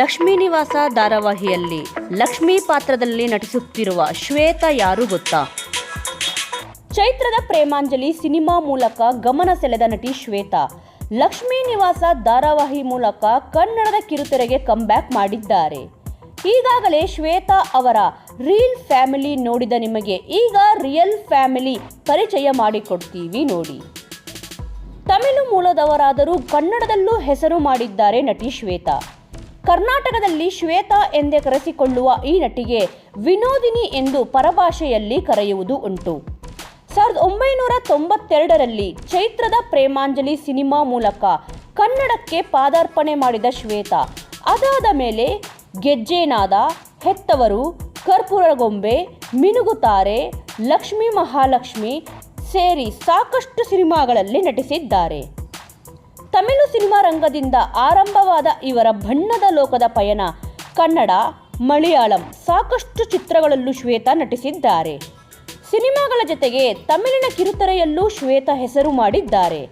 ಲಕ್ಷ್ಮೀ ನಿವಾಸ ಧಾರಾವಾಹಿಯಲ್ಲಿ ಲಕ್ಷ್ಮೀ ಪಾತ್ರದಲ್ಲಿ ನಟಿಸುತ್ತಿರುವ ಶ್ವೇತಾ ಯಾರು ಗೊತ್ತಾ? ಚೈತ್ರದ ಪ್ರೇಮಾಂಜಲಿ ಸಿನಿಮಾ ಮೂಲಕ ಗಮನ ಸೆಳೆದ ನಟಿ ಶ್ವೇತಾ. ಲಕ್ಷ್ಮೀ ನಿವಾಸ ಧಾರಾವಾಹಿ ಮೂಲಕ ಕನ್ನಡದ ಕಿರುತೆರೆಗೆ ಕಂಬ್ಯಾಕ್ ಮಾಡಿದ್ದಾರೆ. ಈಗಾಗಲೇ ಶ್ವೇತಾ ಅವರ ರೀಲ್ ಫ್ಯಾಮಿಲಿ ನೋಡಿದ ನಿಮಗೆ ಈಗ ರಿಯಲ್ ಫ್ಯಾಮಿಲಿ ಪರಿಚಯ ಮಾಡಿಕೊಡ್ತೀವಿ ನೋಡಿ. ತಮಿಳು ಮೂಲದವರಾದರೂ ಕನ್ನಡದಲ್ಲೂ ಹೆಸರು ಮಾಡಿದ್ದಾರೆ ನಟಿ ಶ್ವೇತಾ. ಕರ್ನಾಟಕದಲ್ಲಿ ಶ್ವೇತಾ ಎಂದೇ ಕರೆಸಿಕೊಳ್ಳುವ ಈ ನಟಿಗೆ ವಿನೋದಿನಿ ಎಂದು ಪರಭಾಷೆಯಲ್ಲಿ ಕರೆಯುವುದು ಉಂಟು. ಸಾವಿರದ ಒಂಬೈನೂರ ತೊಂಬತ್ತೆರಡರಲ್ಲಿ ಚೈತ್ರದ ಪ್ರೇಮಾಂಜಲಿ ಸಿನಿಮಾ ಮೂಲಕ ಕನ್ನಡಕ್ಕೆ ಪಾದಾರ್ಪಣೆ ಮಾಡಿದ ಶ್ವೇತಾ, ಅದಾದ ಮೇಲೆ ಗೆಜ್ಜೆನಾದ ಹೆತ್ತವರು ಕರ್ಪೂರಗೊಂಬೆ, ಮಿನುಗುತಾರೆ, ಲಕ್ಷ್ಮೀ ಮಹಾಲಕ್ಷ್ಮಿ ಸೇರಿ ಸಾಕಷ್ಟು ಸಿನಿಮಾಗಳಲ್ಲಿ ನಟಿಸಿದ್ದಾರೆ. ತಮಿಳು ಸಿನಿಮಾ ರಂಗದಿಂದ ಆರಂಭವಾದ ಇವರ ಬಣ್ಣದ ಲೋಕದ ಪಯಣ ಕನ್ನಡ, ಮಲಯಾಳಂ ಸಾಕಷ್ಟು ಚಿತ್ರಗಳಲ್ಲೂ ಶ್ವೇತಾ ನಟಿಸಿದ್ದಾರೆ. ಸಿನಿಮಾಗಳ ಜೊತೆಗೆ ತಮಿಳಿನ ಕಿರುತೆರೆಯಲ್ಲೂ ಶ್ವೇತಾ ಹೆಸರು ಮಾಡಿದ್ದಾರೆ.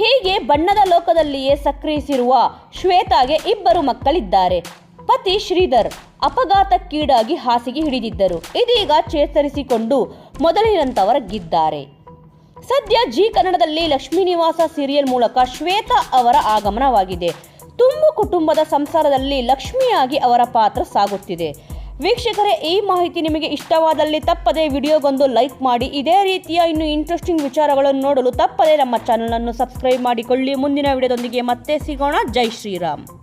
ಹೀಗೆ ಬಣ್ಣದ ಲೋಕದಲ್ಲಿಯೇ ಸಕ್ರಿಯಿಸಿರುವ ಶ್ವೇತಾಗೆ ಇಬ್ಬರು ಮಕ್ಕಳಿದ್ದಾರೆ. ಪತಿ ಶ್ರೀಧರ್ ಅಪಘಾತಕ್ಕೀಡಾಗಿ ಹಾಸಿಗೆ ಹಿಡಿದಿದ್ದರು. ಇದೀಗ ಚೇತರಿಸಿಕೊಂಡು ಮೊದಲಿನಂತವರಾಗಿದ್ದಾರೆ. ಸದ್ಯ ಜಿ ಕನ್ನಡದಲ್ಲಿ ಲಕ್ಷ್ಮೀ ನಿವಾಸ ಸೀರಿಯಲ್ ಮೂಲಕ ಶ್ವೇತಾ ಅವರ ಆಗಮನವಾಗಿದೆ. ತುಂಬು ಕುಟುಂಬದ ಸಂಸಾರದಲ್ಲಿ ಲಕ್ಷ್ಮಿಯಾಗಿ ಅವರ ಪಾತ್ರ ಸಾಗುತ್ತಿದೆ. ವೀಕ್ಷಕರೇ, ಈ ಮಾಹಿತಿ ನಿಮಗೆ ಇಷ್ಟವಾದಲ್ಲಿ ತಪ್ಪದೆ ವಿಡಿಯೋಗೊಂದು ಲೈಕ್ ಮಾಡಿ. ಇದೇ ರೀತಿಯ ಇನ್ನು ಇಂಟ್ರೆಸ್ಟಿಂಗ್ ವಿಚಾರಗಳನ್ನು ನೋಡಲು ತಪ್ಪದೆ ನಮ್ಮ ಚಾನಲನ್ನು ಸಬ್ಸ್ಕ್ರೈಬ್ ಮಾಡಿಕೊಳ್ಳಿ. ಮುಂದಿನ ವಿಡಿಯೋದೊಂದಿಗೆ ಮತ್ತೆ ಸಿಗೋಣ. ಜೈ ಶ್ರೀರಾಮ್.